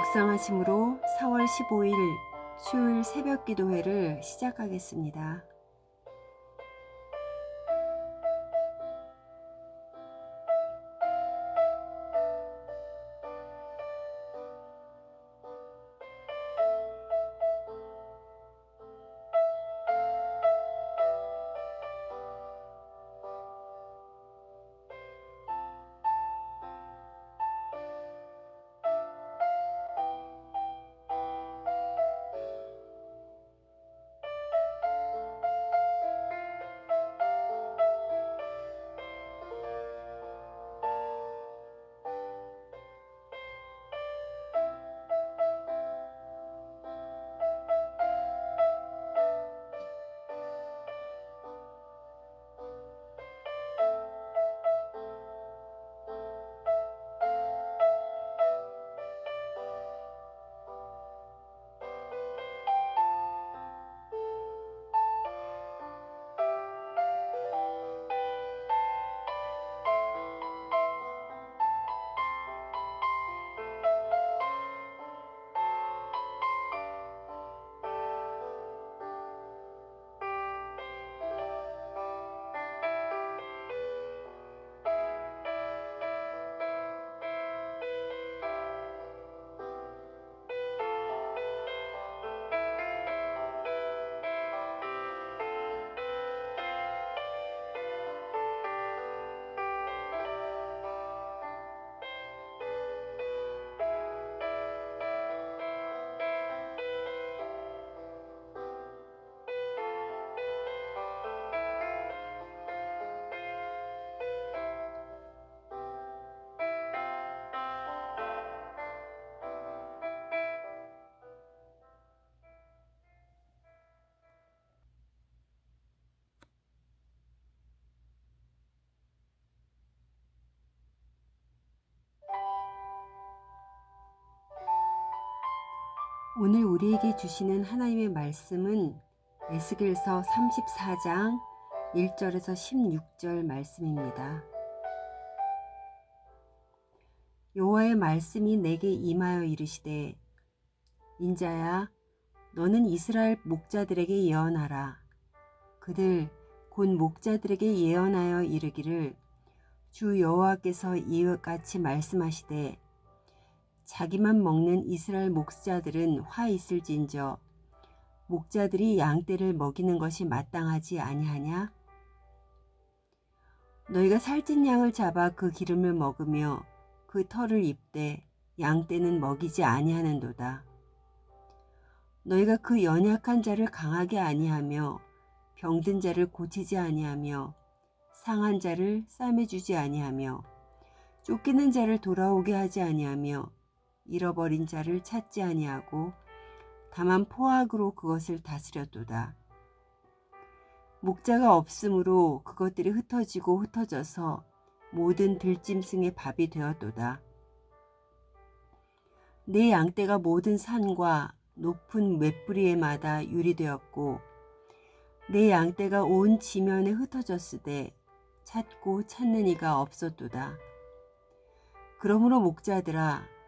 묵상하심으로 4월 15일 수요일 새벽 기도회를 시작하겠습니다. 오늘 우리에게 주시는 하나님의 말씀은 에스겔서 34장 1절에서 16절 말씀입니다. 여호와의 말씀이 내게 임하여 이르시되 인자야 너는 이스라엘 목자들에게 예언하라 그들 곧 목자들에게 예언하여 이르기를 주 여호와께서 이와 같이 말씀하시되 자기만 먹는 이스라엘 목자들은 화 있을진저 목자들이 양떼를 먹이는 것이 마땅하지 아니하냐? 너희가 살찐 양을 잡아 그 기름을 먹으며 그 털을 입되 양떼는 먹이지 아니하는도다. 너희가 그 연약한 자를 강하게 아니하며 병든 자를 고치지 아니하며 상한 자를 싸매 주지 아니하며 쫓기는 자를 돌아오게 하지 아니하며 잃어버린 자를 찾지 아니하고 다만 포악으로 그것을 다스렸도다. 목자가 없으므로 그것들이 흩어지고 흩어져서 모든 들짐승의 밥이 되었도다. 내 양떼가 모든 산과 높은 맷뿌리에마다 유리되었고 내 양떼가 온 지면에 흩어졌으되 찾고 찾는 이가 없었도다. 그러므로 목자들아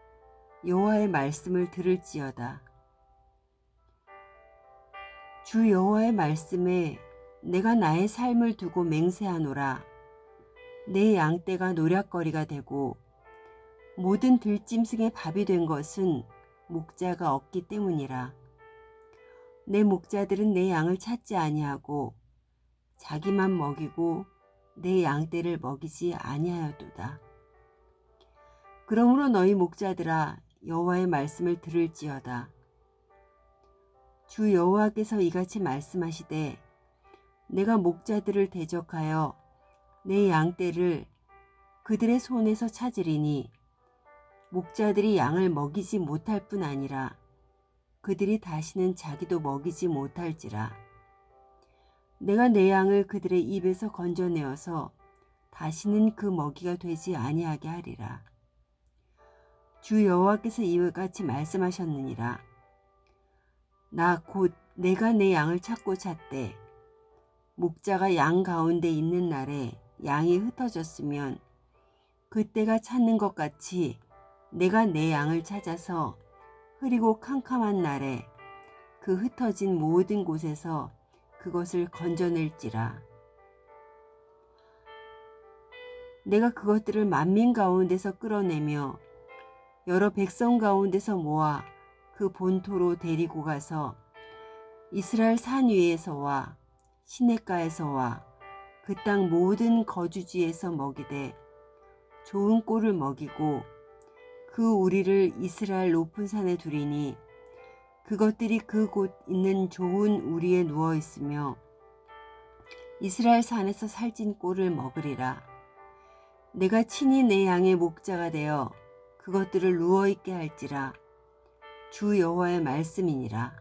여호와의 말씀을 들을지어다. 주 여호와의 말씀에 내가 나의 삶을 두고 맹세하노라. 내 양떼가 노략거리가 되고 모든 들짐승의 밥이 된 것은 목자가 없기 때문이라. 내 목자들은 내 양을 찾지 아니하고 자기만 먹이고 내 양떼를 먹이지 아니하였도다. 그러므로 너희 목자들아 여호와의 말씀을 들을지어다. 주 여호와께서 이같이 말씀하시되 내가 목자들을 대적하여 내 양떼를 그들의 손에서 찾으리니 목자들이 양을 먹이지 못할 뿐 아니라 그들이 다시는 자기도 먹이지 못할지라 내가 내 양을 그들의 입에서 건져내어서 다시는 그 먹이가 되지 아니하게 하리라 주 여호와께서 이와 같이 말씀하셨느니라 나 곧 내가 내 양을 찾고 찾되 목자가 양 가운데 있는 날에 양이 흩어졌으면 그때가 찾는 것 같이 내가 내 양을 찾아서 흐리고 캄캄한 날에 그 흩어진 모든 곳에서 그것을 건져낼지라. 내가 그것들을 만민 가운데서 끌어내며 여러 백성 가운데서 모아 그 본토로 데리고 가서 이스라엘 산 위에서와 시냇가에서와 그 땅 모든 거주지에서 먹이되 좋은 꼴을 먹이고 그 우리를 이스라엘 높은 산에 두리니 그것들이 그곳 있는 좋은 우리에 누워 있으며 이스라엘 산에서 살찐 꼴을 먹으리라. 내가 친히 내 양의 목자가 되어 그것들을 누워 있게 할지라 주 여호와의 말씀이니라.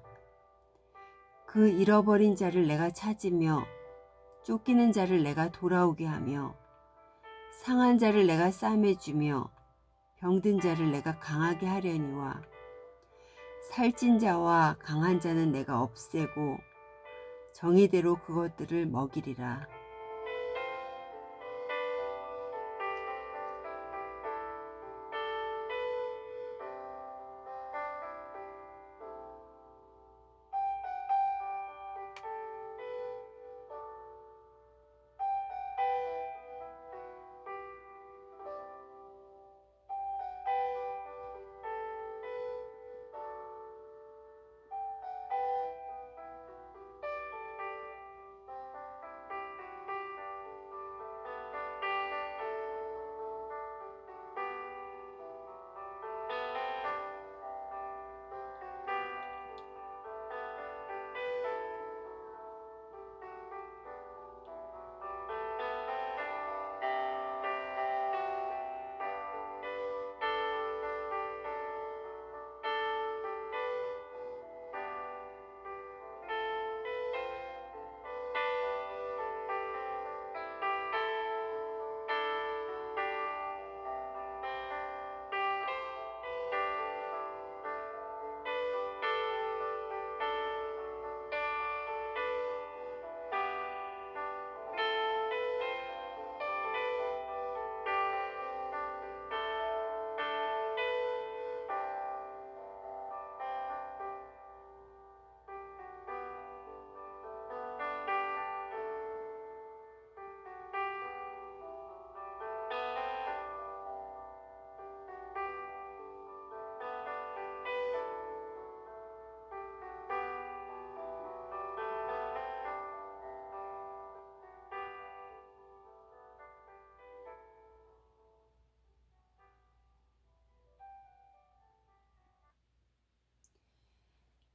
그 잃어버린 자를 내가 찾으며 쫓기는 자를 내가 돌아오게 하며 상한 자를 내가 싸매 주며 병든 자를 내가 강하게 하려니와 살찐 자와 강한 자는 내가 없애고 정의대로 그것들을 먹이리라.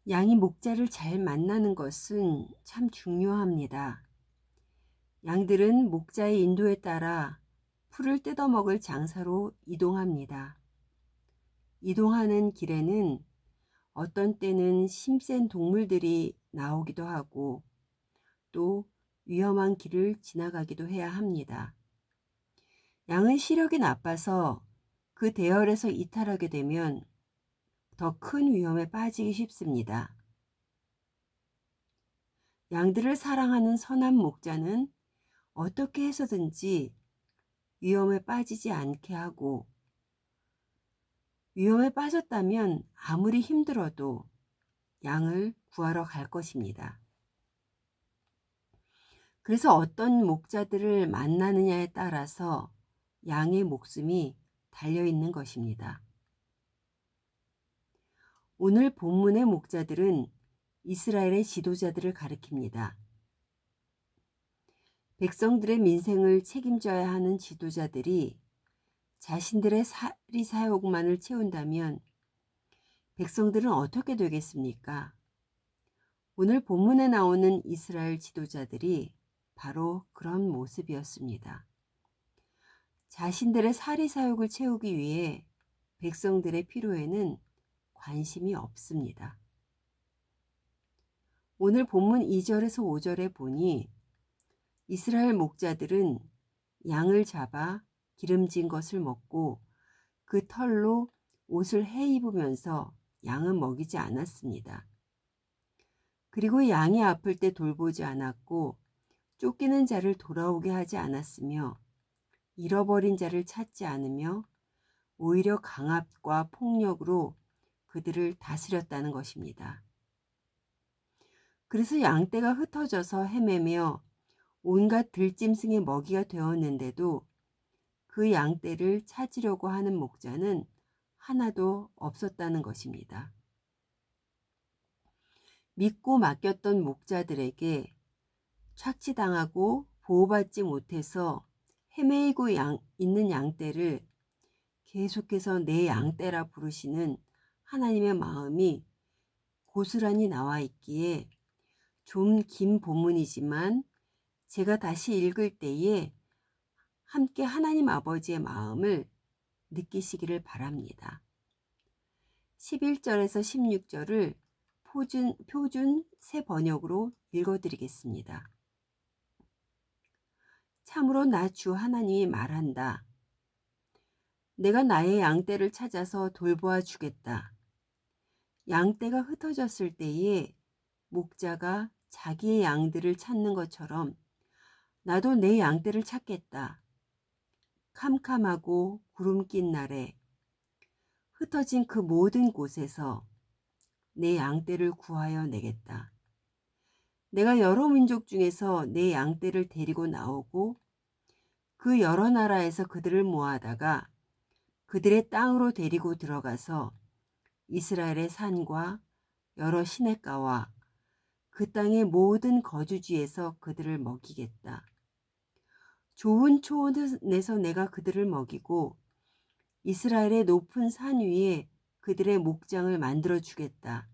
양이 목자를 잘 만나는 것은 참 중요합니다. 양들은 목자의 인도에 따라 풀을 뜯어먹을 장사로 이동합니다. 이동하는 길에는 어떤 때는 심센 동물들이 나오기도 하고 또 위험한 길을 지나가기도 해야 합니다. 양은 시력이 나빠서 그 대열에서 이탈하게 되면 더 큰 위험에 빠지기 쉽습니다. 양들을 사랑하는 선한 목자는 어떻게 해서든지 위험에 빠지지 않게 하고 위험에 빠졌다면 아무리 힘들어도 양을 구하러 갈 것입니다. 그래서 어떤 목자들을 만나느냐에 따라서 양의 목숨이 달려 있는 것입니다. 오늘 본문의 목자들은 이스라엘의 지도자들을 가리킵니다. 백성들의 민생을 책임져야 하는 지도자들이 자신들의 사리 사욕만을 채운다면 백성들은 어떻게 되겠습니까? 오늘 본문에 나오는 이스라엘 지도자들이 바로 그런 모습이었습니다. 자신들의 사리 사욕을 채우기 위해 백성들의 필요에는 관심이 없습니다. 오늘 본문 2절에서 5절에 보니 이스라엘 목자들은 양을 잡아 기름진 것을 먹고 그 털로 옷을 해 입으면서 양은 먹이지 않았습니다. 그리고 양이 아플 때 돌보지 않았고 쫓기는 자를 돌아오게 하지 않았으며 잃어버린 자를 찾지 않으며 오히려 강압과 폭력으로 그들을 다스렸다는 것입니다. 그래서 양떼가 흩어져서 헤매며 온갖 들짐승의 먹이가 되었는데도 그 양떼를 찾으려고 하는 목자는 하나도 없었다는 것입니다. 믿고 맡겼던 목자들에게 착취당하고 보호받지 못해서 헤매이고 양, 있는 양떼를 계속해서 내 양떼라 부르시는 하나님의 마음이 고스란히 나와 있기에 좀 긴 본문이지만 제가 다시 읽을 때에 함께 하나님 아버지의 마음을 느끼시기를 바랍니다. 11절에서 16절을 표준, 표준 새 번역으로 읽어드리겠습니다. 참으로 나 주 하나님이 말한다. 내가 나의 양떼를 찾아서 돌보아 주겠다. 양떼가 흩어졌을 때에 목자가 자기의 양들을 찾는 것처럼 나도 내 양떼를 찾겠다. 캄캄하고 구름 낀 날에 흩어진 그 모든 곳에서 내 양떼를 구하여 내겠다. 내가 여러 민족 중에서 내 양떼를 데리고 나오고 그 여러 나라에서 그들을 모아다가 그들의 땅으로 데리고 들어가서 이스라엘의 산과 여러 시냇가와 그 땅의 모든 거주지에서 그들을 먹이겠다. 좋은 초원에서 내가 그들을 먹이고 이스라엘의 높은 산 위에 그들의 목장을 만들어 주겠다.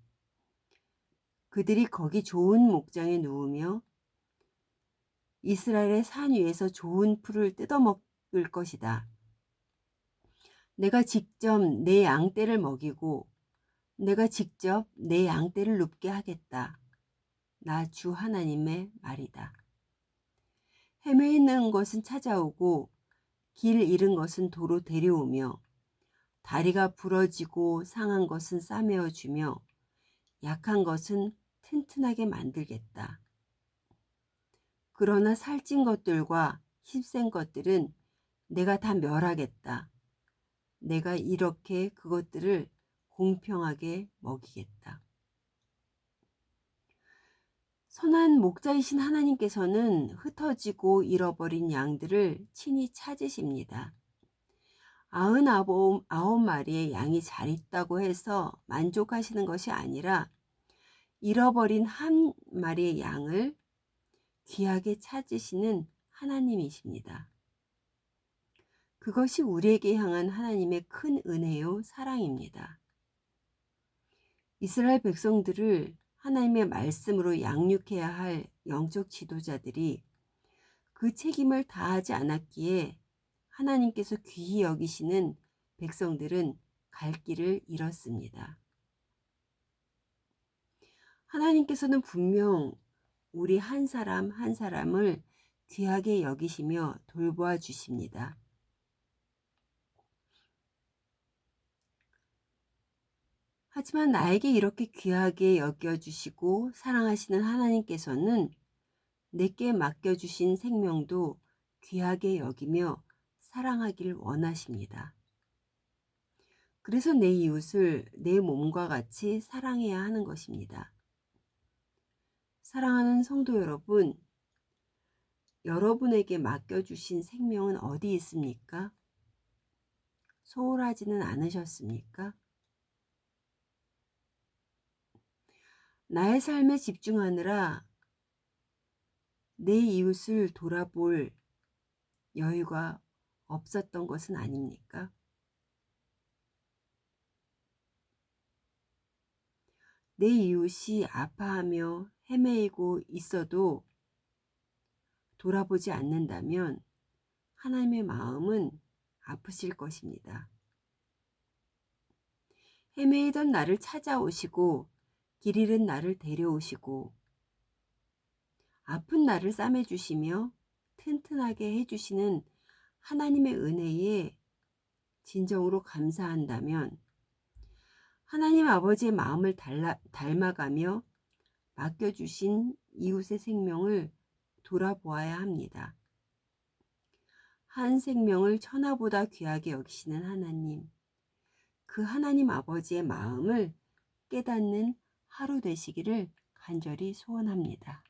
그들이 거기 좋은 목장에 누우며 이스라엘의 산 위에서 좋은 풀을 뜯어먹을 것이다. 내가 직접 내 양떼를 먹이고 내가 직접 내 양떼를 눕게 하겠다. 나 주 하나님의 말이다. 헤매 있는 것은 찾아오고 길 잃은 것은 도로 데려오며 다리가 부러지고 상한 것은 싸매어 주며 약한 것은 튼튼하게 만들겠다. 그러나 살찐 것들과 힘센 것들은 내가 다 멸하겠다. 내가 이렇게 그것들을 공평하게 먹이겠다. 선한 목자이신 하나님께서는 흩어지고 잃어버린 양들을 친히 찾으십니다. 아흔아홉 마리의 양이 잘 있다고 해서 만족하시는 것이 아니라 잃어버린 한 마리의 양을 귀하게 찾으시는 하나님이십니다. 그것이 우리에게 향한 하나님의 큰 은혜요 사랑입니다. 이스라엘 백성들을 하나님의 말씀으로 양육해야 할 영적 지도자들이 그 책임을 다하지 않았기에 하나님께서 귀히 여기시는 백성들은 갈 길을 잃었습니다. 하나님께서는 분명 우리 한 사람 한 사람을 귀하게 여기시며 돌보아 주십니다. 하지만 나에게 이렇게 귀하게 여겨주시고 사랑하시는 하나님께서는 내게 맡겨주신 생명도 귀하게 여기며 사랑하기를 원하십니다. 그래서 내 이웃을 내 몸과 같이 사랑해야 하는 것입니다. 사랑하는 성도 여러분, 여러분에게 맡겨주신 생명은 어디 있습니까? 소홀하지는 않으셨습니까? 나의 삶에 집중하느라 내 이웃을 돌아볼 여유가 없었던 것은 아닙니까? 내 이웃이 아파하며 헤매이고 있어도 돌아보지 않는다면 하나님의 마음은 아프실 것입니다. 헤매이던 나를 찾아오시고 길 잃은 나를 데려오시고 아픈 나를 싸매주시며 튼튼하게 해주시는 하나님의 은혜에 진정으로 감사한다면 하나님 아버지의 마음을 달라, 닮아가며 맡겨주신 이웃의 생명을 돌아보아야 합니다. 한 생명을 천하보다 귀하게 여기시는 하나님, 그 하나님 아버지의 마음을 깨닫는 하루 되시기를 간절히 소원합니다.